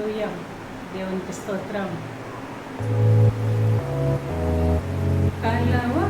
హల్లెలూయా దేవునికి స్తోత్రం. కలవరపడినే